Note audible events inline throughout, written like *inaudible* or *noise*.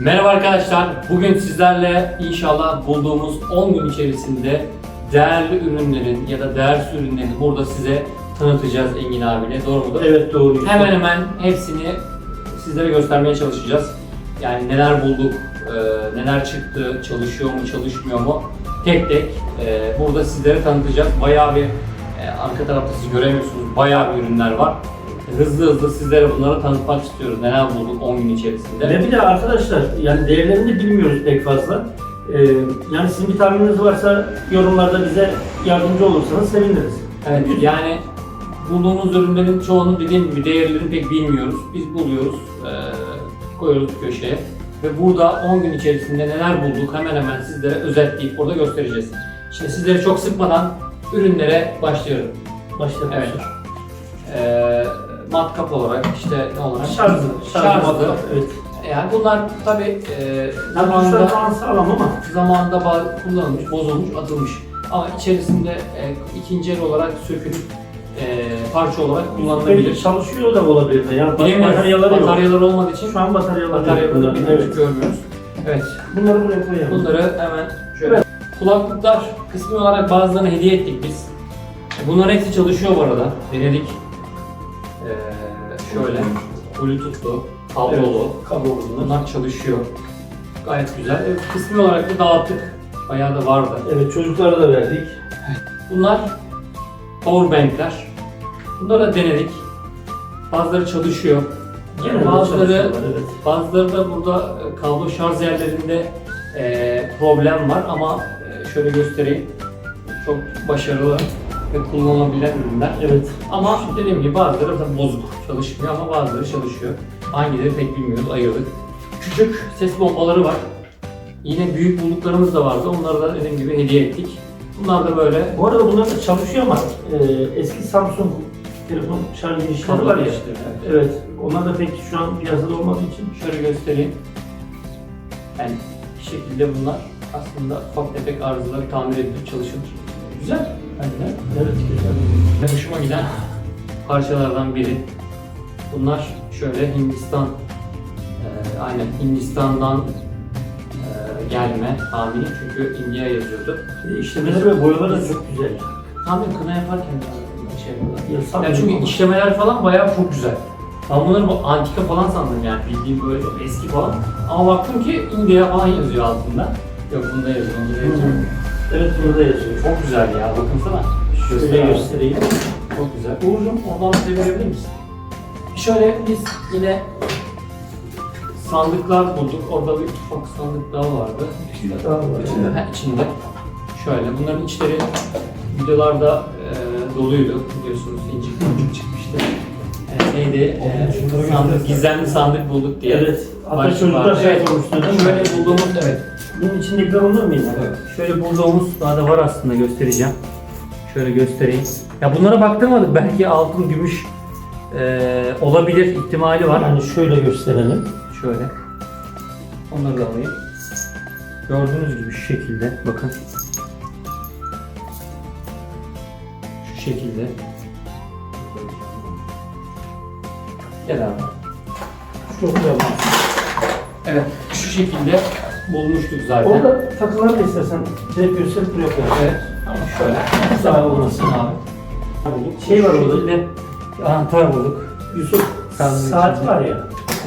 Merhaba arkadaşlar. Bugün sizlerle inşallah bulduğumuz 10 gün içerisinde değerli ürünlerin ya da değersiz ürünlerini burada size tanıtacağız Engin abiyle. Doğru mudur? Evet doğru. Hemen hemen hepsini sizlere göstermeye çalışacağız. Yani neler bulduk, e, neler çıktı, çalışıyor mu, çalışmıyor mu tek tek e, burada sizlere tanıtacağız. Bayağı bir e, arka tarafta siz göremiyorsunuz. Bayağı bir ürünler var. Hızlı hızlı sizlere bunları tanıtmak istiyoruz. Neler bulduk 10 gün içerisinde. Ve bir de arkadaşlar yani değerlerini bilmiyoruz pek fazla. Ee, yani sizin bir tahmininiz varsa yorumlarda bize yardımcı olursanız seviniriz. Evet yani bulduğumuz ürünlerin çoğunu dediğim gibi değerlerini pek bilmiyoruz. Biz buluyoruz, eee, koyuyoruz köşeye. Ve burada 10 gün içerisinde neler bulduk hemen hemen sizlere özetleyip burada göstereceğiz. Şimdi sizleri çok sıkmadan ürünlere başlıyorum. Başlayalım. Evet. Eee matkap olarak işte ne olarak? Şarjlı. Şarjlı. Şarjlı. matkap, Evet. Yani bunlar tabi Yani zamanında sağlam ama zamanında kullanılmış, bozulmuş, atılmış. Ama içerisinde e, ikinci el olarak sökülüp e, parça olarak kullanılabilir. çalışıyor da olabilir de. Yani Bilemiyoruz. bataryaları yok. Bataryaları olmadığı için Şu an bataryaları bataryaları yok. Evet. görmüyoruz. Evet, Bunları buraya koyalım. bunları hemen şöyle. Kulaklıklar kısmi olarak bazılarını hediye ettik biz. Bunların hepsi çalışıyor bu arada. Denedik. Ee, şöyle, Bluetooth'lu, kablolu. Evet, kablolu bunlar. Çalışıyor. Gayet güzel. E, kısmi olarak da dağıttık. Bayağı da vardı. Evet çocuklara da verdik. Bunlar powerbankler. Bunları da denedik. Bazıları çalışıyor. Genelde bazıları çalışıyorlar, evet. bazıları da burada e, kablo şarj yerlerinde e, problem var ama e, şöyle göstereyim. Çok başarılı ve kullanılabilen ürünler. Evet. Ama dediğim gibi bazıları da bozuk çalışmıyor ama bazıları çalışıyor. Hangileri pek bilmiyoruz, ayırdık. Küçük ses bombaları var. Yine büyük bulduklarımız da vardı. Onları da dediğim gibi hediye ettik. Bunlar da böyle Bu arada bunlar da çalışıyor ama e, eski Samsung telefon şarj girişleri var ya. işte. Evet. Onlar da pek şu an piyasada olmadığı için Şöyle göstereyim. Yani bir şekilde bunlar aslında ufak tefek arızaları tamir edilir, çalışılır. Güzel. Bence. Hoşuma giden parçalardan biri. Bunlar şöyle Hindistan, e, aynen Hindistan'dan e, gelme tahmini çünkü India yazıyordu. İşlemeleri ve boyaları da çok güzel. Tahmin kına yaparken şey yapıyorlar. Ya, Ya sanmıyorum çünkü işlemeler falan bayağı çok güzel. Ben bunları bu antika falan sandım yani bildiğim böyle çok eski falan. Ama baktım ki India falan yazıyor altında. Yok bunda yazıyor, bunda yazıyor. Evet burada yazıyor. Çok güzel ya bakınsana. Şöyle göstereyim. Çok güzel. Uğur'cum oradan bize verebilir misin? Şöyle biz yine sandıklar bulduk. Orada bir ufak sandık daha vardı. Daha var. İçinde, ha, içinde. Şöyle bunların içleri videolarda e, doluydu biliyorsunuz incik incik çıkmıştı. E, neydi? E, sandık, gizemli sandık bulduk diye. Evet. Hatta çocuklar şey Evet. olmuştu değil mi? Şöyle bulduğumuz evet. Bunun içindekiler onlar mıydı? Evet. Şöyle bulduğumuz daha da var aslında göstereceğim. Şöyle göstereyim. Ya bunlara baktırmadık. Belki altın, gümüş e, olabilir ihtimali var. Yani şöyle gösterelim. Şöyle. Onları da alayım. Gördüğünüz gibi şu şekilde. Bakın. Şu şekilde. Gel abi. Çok güzel. Evet. Şu şekilde bulmuştuk zaten. Orada takıları da istersen direkt gösterip buraya koyalım. Evet. Ama şöyle. Sağ olasın. abi. Şey var orada. şekilde anahtar bulduk. Yusuf Sandığın saat içinde. var ya.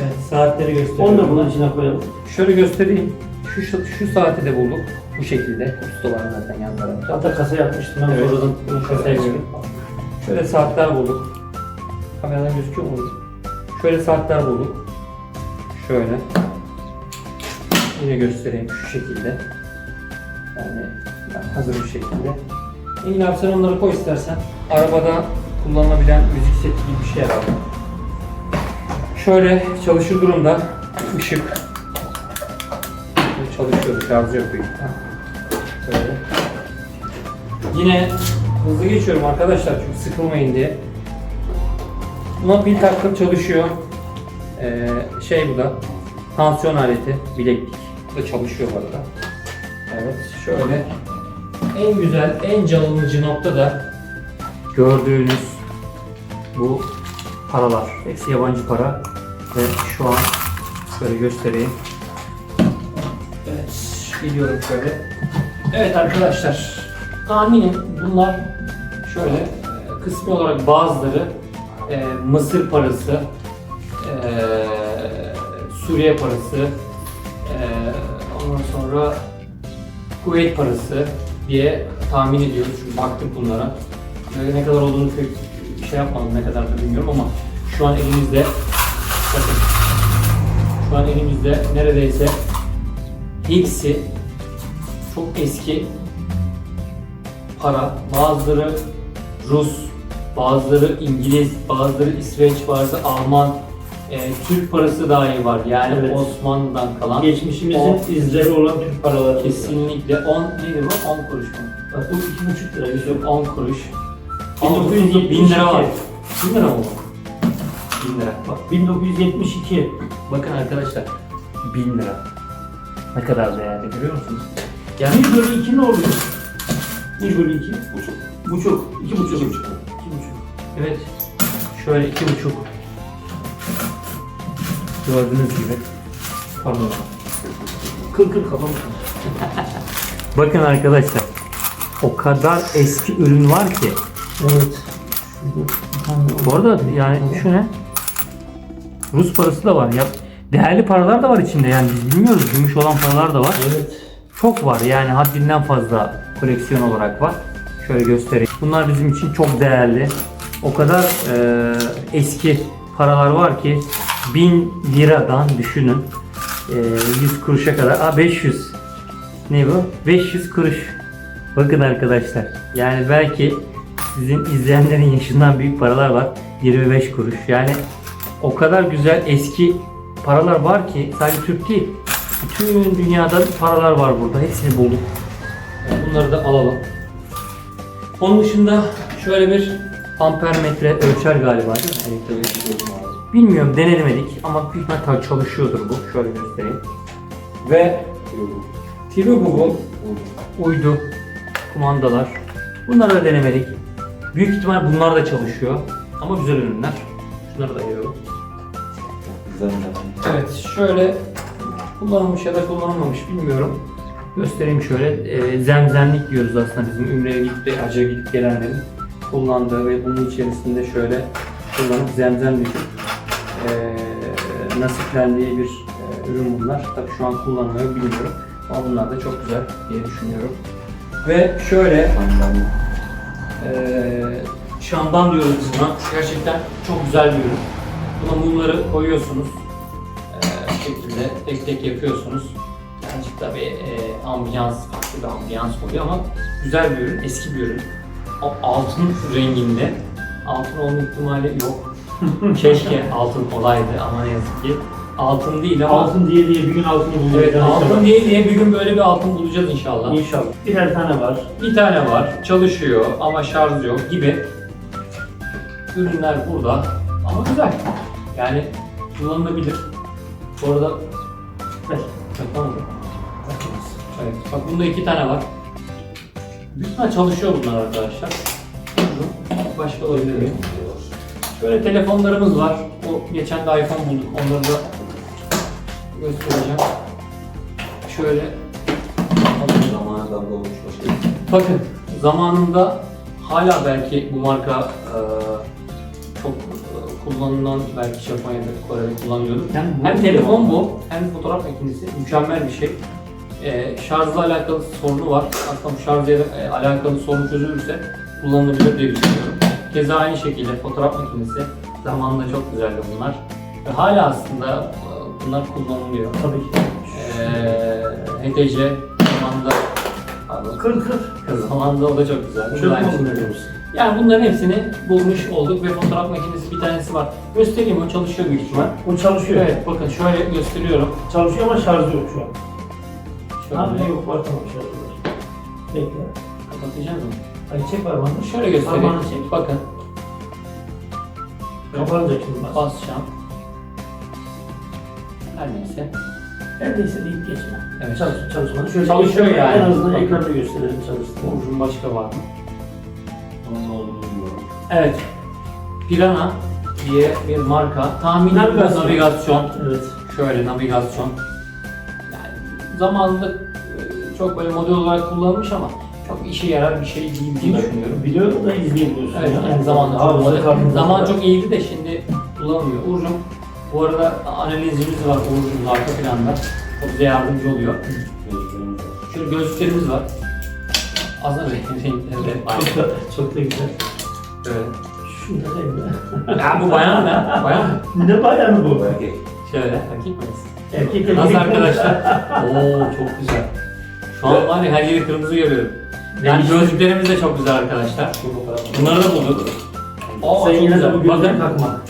Evet, saatleri gösteriyorum. Onu da bunun içine koyalım. Şöyle göstereyim. Şu, şu, şu saati de bulduk. Bu şekilde. Kutusu var zaten yan tarafta. Hatta kasa yapmıştım ben Evet. sonradan bunu Kasaya kasaya koydum. Şöyle saatler bulduk. Kameradan gözüküyor mu? Şöyle saatler bulduk. Şöyle. Yine göstereyim şu şekilde. Yani hazır bir şekilde. Engin abi sen onları koy istersen. Arabada kullanılabilen müzik seti gibi bir şey herhalde. Şöyle çalışır durumda. ışık. Çalışıyor, şarjı yapıyor. Yine hızlı geçiyorum arkadaşlar çünkü sıkılmayın diye. Buna pil taktım çalışıyor. Ee, şey bu da tansiyon aleti, bileklik. Bu da çalışıyor bu arada. Evet şöyle. En güzel, en canlıcı nokta da gördüğünüz bu paralar. Hepsi yabancı para ve şu an şöyle göstereyim. Evet, geliyorum şöyle. Evet arkadaşlar, tahminim bunlar şöyle e, kısmi olarak bazıları e, Mısır parası, e, Suriye parası, e, ondan sonra Kuveyt parası diye tahmin ediyoruz. Çünkü baktık bunlara. Ne kadar olduğunu pek şey yapmadım, ne kadar da bilmiyorum ama şu an elimizde bakın şu an elimizde neredeyse hepsi çok eski para. Bazıları Rus, bazıları İngiliz, bazıları İsveç, bazıları Alman, e, Türk parası dahi var. Yani Evet. Osmanlı'dan kalan. Geçmişimizin O- izleri olan Türk paraları. Kesinlikle 10 neydi bu? 10 kuruş mu? Bak bu iki buçuk lira. Yusuf. Yok 10 kuruş. 1972. 1000 lira var. 1000 lira mı bu? 1000 lira. Bak 1972. Bakın arkadaşlar 1000 lira. Ne kadar değerli görüyor musunuz? Yani 1 bölü 2 ne oluyor? 1 bölü 2. Buçuk. Buçuk. 2 buçuk. İki buçuk. 2 buçuk. Evet. Şöyle iki buçuk. Gördüğünüz gibi. Pardon. Kıl kıl kafamı. Bakın arkadaşlar. O kadar eski ürün var ki. Evet. Bu arada yani şu ne? Rus parası da var. Ya değerli paralar da var içinde yani biz bilmiyoruz. Gümüş olan paralar da var. Evet. Çok var yani haddinden fazla koleksiyon olarak var. Şöyle göstereyim. Bunlar bizim için çok değerli. O kadar e, eski paralar var ki 1000 liradan düşünün e, 100 kuruşa kadar. Aa 500. Ne bu? 500 kuruş. Bakın arkadaşlar. Yani belki sizin izleyenlerin yaşından büyük paralar var. 25 kuruş. Yani o kadar güzel eski paralar var ki sadece Türk değil. Bütün dünyada paralar var burada. Hepsini bulduk. Bunları da alalım. Onun dışında şöyle bir ampermetre ölçer galiba değil mi? Elektrik. Bilmiyorum denemedik ama büyük ihtimal çalışıyordur bu. Şöyle göstereyim. Ve Tirubu'nun uydu kumandalar. Bunları da denemedik. Büyük ihtimal bunlar da çalışıyor. Ama güzel ürünler. Şunları da ayırıyorum. Evet şöyle kullanılmış ya da kullanılmamış bilmiyorum. Göstereyim şöyle. Ee, zemzemlik diyoruz aslında bizim Ümre'ye gidip de hacca gidip gelenlerin kullandığı ve bunun içerisinde şöyle kullanıp zemzem döküp ee, nasiplendiği bir e, ürün bunlar. Tabii şu an kullanılıyor bilmiyorum. Ama bunlar da çok güzel diye düşünüyorum. Ve şöyle ee, Şam'dan diyoruz biz buna. Gerçekten çok güzel bir ürün. Buna mumları koyuyorsunuz. Bu şekilde tek tek yapıyorsunuz. Birazcık da bir e, ambiyans, farklı bir ambiyans oluyor ama güzel bir ürün, eski bir ürün. O altın renginde. Altın olma ihtimali yok. *laughs* Keşke altın olaydı ama ne yazık ki. Altın değil ama Altın diye diye bir gün altını bulacağız. Evet, altın diye diye bir gün böyle bir altın bulacağız inşallah. İnşallah. Birer tane var. Bir tane var, çalışıyor ama şarj yok gibi ürünler burada ama güzel. Yani kullanılabilir. Bu arada Ver. tamam mı? Evet, bak bunda iki tane var. İhtimal çalışıyor bunlar arkadaşlar. Başka olabilir mi? Şöyle telefonlarımız var. O geçen de iPhone bulduk. Onları da göstereceğim. Şöyle Zamana damga olmuş başka. Bakın zamanında hala belki bu marka e, çok e, kullanılan belki Japonya'da, Kore'de kullanılıyordur. Yani bu- hem telefon bu hem fotoğraf makinesi mükemmel bir şey. E, şarjla alakalı sorunu var. Aslında bu şarjla e, alakalı sorun çözülürse kullanılabilir diye düşünüyorum. Keza aynı şekilde fotoğraf makinesi zamanında çok güzeldi bunlar. Ve hala aslında e, bunlar kullanılıyor. Tabii ki. E, HTC zamanında pardon, Kır kır. Zamanında o da çok güzel. Şey. diyoruz. Yani bunların hepsini bulmuş olduk ve fotoğraf makinesi bir tanesi var. Göstereyim o çalışıyor büyük ihtimal. O çalışıyor. Evet bakın şöyle gösteriyorum. Çalışıyor ama şarjı yok şu an. Ha Şöyle yok var tamam şarjı var. Bekle. kapatacağız mı? Hadi çek parmağını. Şöyle göstereyim. Parmağını çek. Bakın Kapanacak şimdi bas. basacağım. Her neyse. Neredeyse deyip geçme. Evet. Çalış, çalışmadı. Şöyle Çalışıyor ekranı- yani. En azından Bakın. ekranı gösterelim çalıştığını. Ürün başka var mı? Evet. Pirana diye bir marka. Tahmini Navigasyon. navigasyon. Evet. Şöyle navigasyon. Yani zamanında e, çok böyle model olarak kullanılmış ama çok işe yarar bir şey değil diye düşünüyorum. Biliyorum da izleyebiliyorsun. Evet, ya. yani zamanla çok, Hafıza model- kartımız zaman çok iyiydi de şimdi kullanılmıyor. Uğur'cum bu arada analizimiz var Uğur'cum arka planda. Çok bize yardımcı oluyor. Şöyle gözlüklerimiz var. Aslında renk- renkleri de. Çok da, çok da güzel. Şöyle. Şunlar evde. Ya bu bayan ne? Bayan mı? Ne bayanı bu? Bu erkek. Şöyle, erkek miyiz? Erkek erkek. Nasıl arkadaşlar? Oo çok güzel. Şu an var ya her yeri kırmızı görüyorum. Yani gözlüklerimiz de çok güzel arkadaşlar. Bunları da bulduk. Aa, Sen çok yine de güzel. Bakın takma.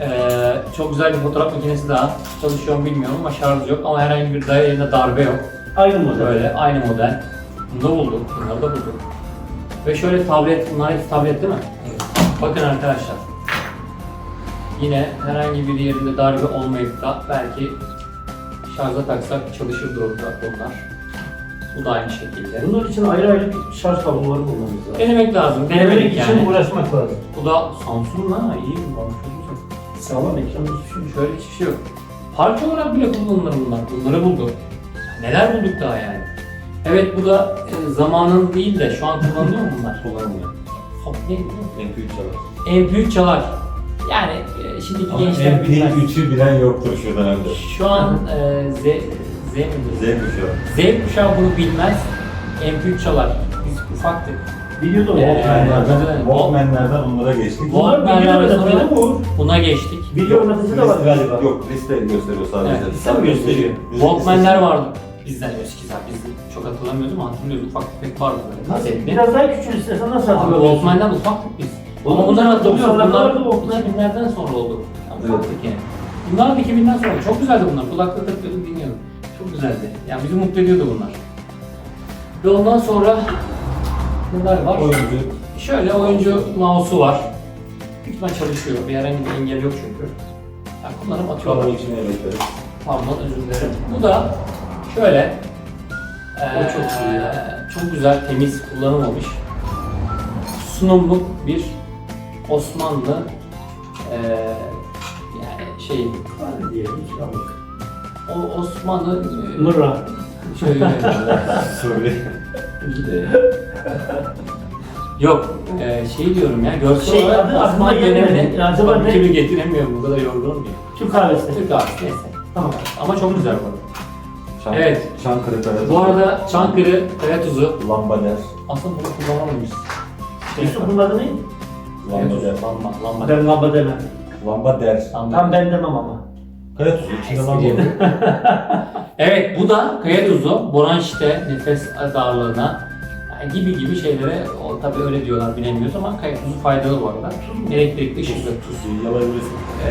Ee, çok güzel bir fotoğraf makinesi daha. Çalışıyor mu bilmiyorum ama şarj yok ama herhangi bir daya yerine darbe yok. Aynı model. Böyle aynı model. Bunu da bulduk. Bunları da bulduk. Ve şöyle tablet, bunlar hepsi tablet değil mi? Bakın arkadaşlar. Yine herhangi bir yerinde darbe olmayıp da belki şarja taksak çalışır durumda bunlar. Bu da aynı şekilde. Bunlar için ayrı ayrı bir şarj kabloları bulmamız lazım. Denemek lazım. Denemek Denemedik için yani. uğraşmak lazım. Bu da Samsung lan. İyi güzel. Sağlam ekran yok. Şöyle hiçbir şey yok. Parça olarak bile kullanılır bunlar. Bunları bulduk. Neler bulduk daha yani. Evet bu da e, zamanın değil de şu an kullanılıyor mu bunlar? *laughs* Kullanmıyor. Hop ne? MP3 çalar. MP3 çalar. Yani e, şimdiki gençler bilmez. MP3'ü bilen yoktur şu dönemde. Şu an e, Z, Z mi? Z kuşağı. Z kuşağı bunu bilmez. MP3 çalar. Biz ufaktık. Biliyordum Ee. Walkman'lerden onlara geçtik. Bunlar Walkman'lerden sonra-. Buna geçtik. Video oynatıcı da var galiba. Yok liste gösteriyor sadece. Evet, liste mi gösteriyor? Walkman'ler vardı. Bizden eski zaten biz çok hatırlamıyoruz ama hatırlıyoruz ufak tefek vardı böyle kasetli. Biraz daha küçül istesen nasıl Abi hatırlıyorsun? Walkman'den ufaktık biz. Ama Oğlum, bunları hatırlıyorum. 90'larda Bunlar, vardı Walkman. bunlar binlerden sonra oldu. Yani Evet. ufaktık yani. Bunlar da 2000'den sonra. Çok güzeldi bunlar. Kulaklığı takıyordum güzeldi. Yani bizi mutlu ediyordu bunlar. Ve ondan sonra neler var? Oyuncu. Şöyle oyuncu mouse'u var. Büyük ihtimal çalışıyor. Bir herhangi bir engel yok çünkü. Yani kullanıp atıyorlar. Kablo için elekleri. Pardon özür dilerim. Bu da şöyle. O çok iyi ya. Çok güzel, temiz, kullanılmamış. Sunumluk bir Osmanlı eee yani şey Hadi diyelim kiralık. O Osmanlı Mırra. şöyle Söyle. *laughs* yok eee, şey diyorum ya görsel Şey, olarak adı aklıma Osmanlı gelmedi. dönemini Ya acaba ne? türlü getiremiyorum bu kadar yorgunum diye. Türk kahvesi. Türk kahvesi neyse. Tamam. Ama çok güzel bu arada. Çan, Evet. Çankırı Kaya. Bu arada Çankırı kaya tuzu Lambader. aslında bunu kullanamamışız. Yusuf bunun adı ne? Lambader. Lamba, lamba. Ben lamba demem. Lambader. Lamba. Tam ben demem ama. Kaya tuzu. İçinde Espri. olur. *laughs* Evet bu da kaya tuzu, bronşite, nefes darlığına yani gibi gibi şeylere, o tabi öyle diyorlar bilemiyoruz ama kaya tuzu faydalı bu arada. Elektrikli ışıklı tuz. Yalayabilirsin. Ee,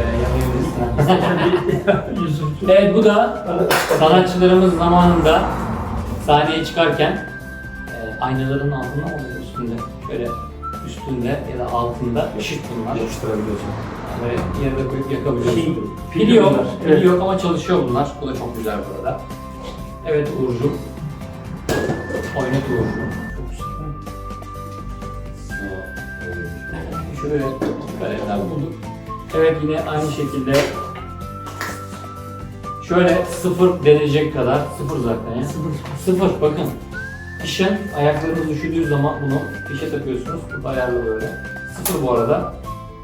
yapabilirsin. Yusuf. evet bu da sanatçılarımız zamanında sahneye çıkarken e, aynaların altında mı oluyor üstünde? Şöyle üstünde ya da altında ışık bunlar. Yapıştırabiliyorsun. Böyle yerde koyup yakabiliyorsun. Şey, Pil yok, pil Evet. yok ama çalışıyor bunlar. Bu da çok güzel bu arada. Evet Uğur'cum. Oynat Uğur'cum. Şöyle kalemler bulduk. Evet yine aynı şekilde şöyle sıfır denilecek kadar sıfır zaten ya. Sıfır. Sıfır bakın. Kışın ayaklarınız üşüdüğü zaman bunu fişe takıyorsunuz. Bu ayarlı böyle. Sıfır bu arada.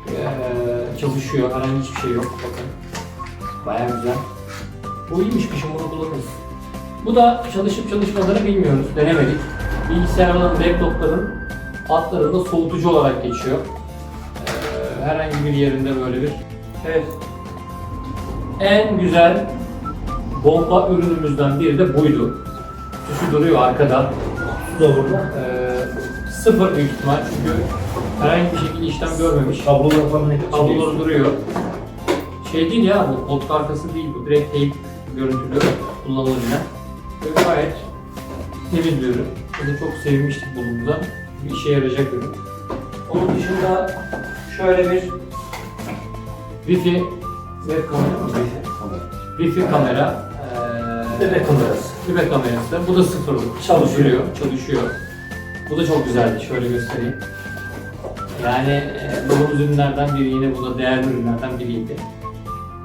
Ee, çalışıyor. Herhangi hiçbir şey yok. Bakın. Baya güzel. Bu iyiymiş kışın bunu kullanırız. Bu da çalışıp çalışmadığını bilmiyoruz. Denemedik. Bilgisayarların, laptopların altlarında soğutucu olarak geçiyor. Ee, herhangi bir yerinde böyle bir. Evet. En güzel bomba ürünümüzden biri de buydu. Tuşu duruyor arkada. Su da burada. Ee, sıfır büyük ihtimal çünkü herhangi bir şekilde işlem görmemiş. Kablolar falan hep Kabloları duruyor. Şey değil ya bu koltuk arkası değil bu direkt teyp görüntülü kullanılabilen. Ve gayet temiz bir ürün. Biz de çok sevmiştik bulunduğunda. Bir işe yarayacak ürün. Onun dışında şöyle bir Wi-Fi web kamera mı? Wi-Fi. Wi-Fi kamera. Ee, Bebek kamerası. Bebek kamerası. Bu da sıfırlık. Çalışıyor. Çalışıyor. Bu da çok güzeldi. Şöyle göstereyim. Yani e, bulduğumuz ürünlerden biri yine bu da değerli ürünlerden biriydi.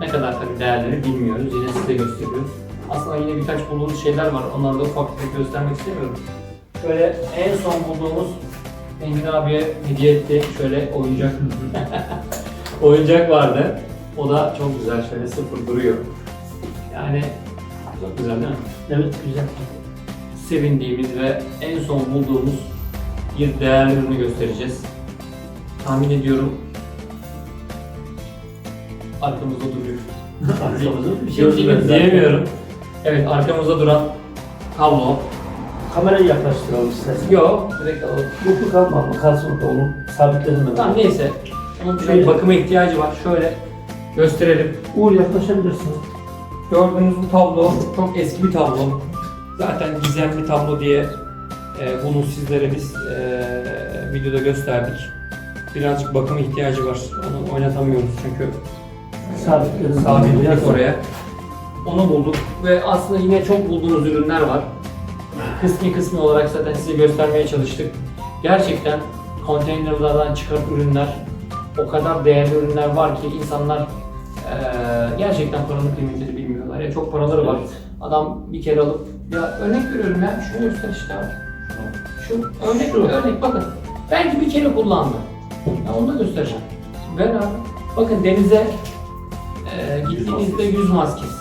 Ne kadar tabii değerleri bilmiyoruz. Yine size gösteriyoruz. Aslında yine birkaç bulduğumuz şeyler var. Onları da ufak tefek göstermek istemiyorum. Şöyle en son bulduğumuz Engin abiye hediye etti. Şöyle oyuncak. *laughs* oyuncak vardı. O da çok güzel. Şöyle sıfır duruyor. Yani çok güzel değil mi? Evet güzel. sevindiğimiz ve en son bulduğumuz bir değerli ürünü göstereceğiz. Tahmin ediyorum arkamızda duruyor. Arkamızda Bir şey diye- diyemiyorum. Evet arkamızda duran kablo. Kamerayı yaklaştıralım istersen. Yok direkt alalım. Yok yok kalma ama kalsın orada onu sabitledim ben. Tamam neyse. Onun bir Şöyle. bakıma ihtiyacı var. Şöyle gösterelim. Uğur yaklaşabilirsin. Gördüğünüz bu tablo çok eski bir tablo. Zaten gizemli tablo diye e, bunu sizlere biz e, videoda gösterdik. Birazcık bakım ihtiyacı var. Onu oynatamıyoruz çünkü sabitledik oraya. Onu bulduk ve aslında yine çok bulduğumuz ürünler var. Kısmi kısmi olarak zaten size göstermeye çalıştık. Gerçekten konteynerlardan çıkan ürünler, o kadar değerli ürünler var ki insanlar eee, gerçekten paranın kıymetini bilmiyorlar. Ya çok paraları var. Adam bir kere alıp ya örnek veriyorum ya şunu göster işte abi. Şu örnek örnek bakın. Belki bir kere kullandı. Ya onu da göstereceğim. Ver abi. Bakın denize e, gittiğinizde yüz maskesi.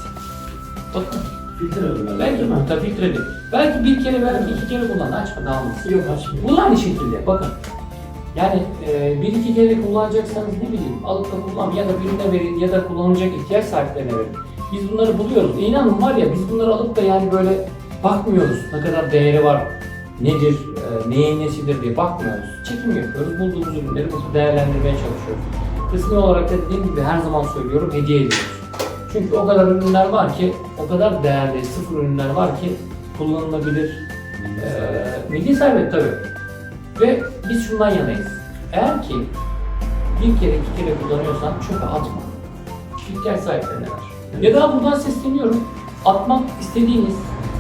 Bakın Filtre belki mi? Tabii filtreli. Belki bir kere belki iki kere kullandı. Açma dağılmasın. Yok açmıyor. Bu da aynı şekilde bakın. Yani e, bir iki kere kullanacaksanız ne bileyim alıp da kullan ya da birine verin ya da kullanacak ihtiyaç sahiplerine verin. Biz bunları buluyoruz. E, İnanın var ya biz bunları alıp da yani böyle bakmıyoruz ne kadar değeri var, nedir, e, neyin nesidir diye bakmıyoruz. Çekim yapıyoruz, bulduğumuz ürünleri değerlendirmeye çalışıyoruz. Kısmi olarak da dediğim gibi her zaman söylüyorum hediye ediyoruz. Çünkü o kadar ürünler var ki, o kadar değerli sıfır ürünler var ki kullanılabilir, ee, milli servet tabii. Ve biz şundan yanayız. Eğer ki bir kere iki kere kullanıyorsan çöpe atma. İhtiyaç sahiplerine ver. Ya da buradan sesleniyorum. Atmak istediğiniz,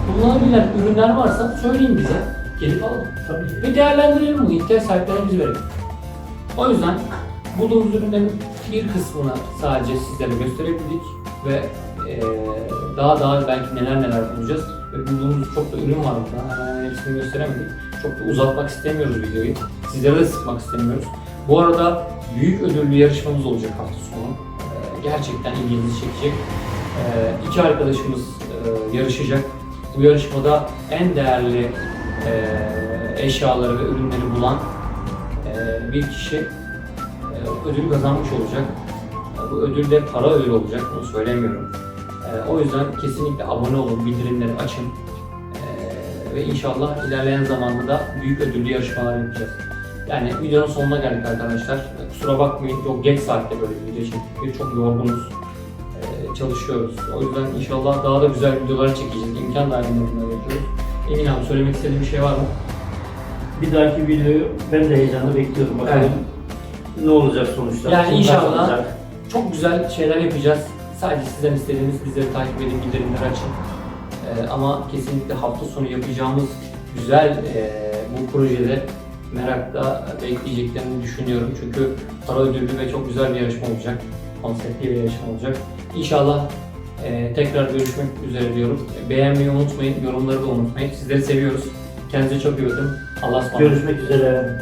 kullanabilen ürünler varsa söyleyin bize. Gelip alalım. Tabii. Ve değerlendirelim bunu. ihtiyaç sahiplerine verelim. O yüzden bulduğumuz ürünlerin bir kısmını sadece sizlere gösterebildik ve eee, daha daha belki neler neler bulacağız. Ve bulduğumuz çok da ürün var burada. Hemen hepsini gösteremedik. Çok da uzatmak istemiyoruz videoyu. Sizlere de sıkmak istemiyoruz. Bu arada büyük ödüllü yarışmamız olacak hafta sonu. Eee, gerçekten ilginizi çekecek. Eee iki arkadaşımız eee, yarışacak. Bu yarışmada en değerli eee, eşyaları ve ürünleri bulan eee, bir kişi eee, ödül kazanmış olacak. E, Bu ödül de para ödül olacak, bunu söylemiyorum. Eee, o yüzden kesinlikle abone olun, bildirimleri açın. Ve inşallah ilerleyen zamanda da büyük ödüllü yarışmalar yapacağız. Yani videonun sonuna geldik arkadaşlar. E, Kusura bakmayın, çok geç saatte böyle bir video çektik. Çok yorgunuz, çalışıyoruz. O yüzden inşallah daha da güzel videolar çekeceğiz. İmkan dahilinde bunları yapıyoruz. Emin abi söylemek istediğin bir şey var mı? Bir dahaki videoyu ben de heyecanla bekliyorum. Bakalım ne olacak sonuçta. Yani Kim inşallah. kazanacak? Çok güzel şeyler yapacağız. Sadece sizden istediğimiz bizleri takip edin, bildirimleri açın. Ee, ama kesinlikle hafta sonu yapacağımız güzel e, bu projede merakla bekleyeceklerini düşünüyorum. Çünkü para ödüllü ve çok güzel bir yarışma olacak. Konseptli bir yarışma olacak. İnşallah e, tekrar görüşmek üzere diyorum. Beğenmeyi unutmayın, yorumları da unutmayın. Sizleri seviyoruz. Kendinize çok iyi bakın. Allah'a ısmarladık. Görüşmek üzere.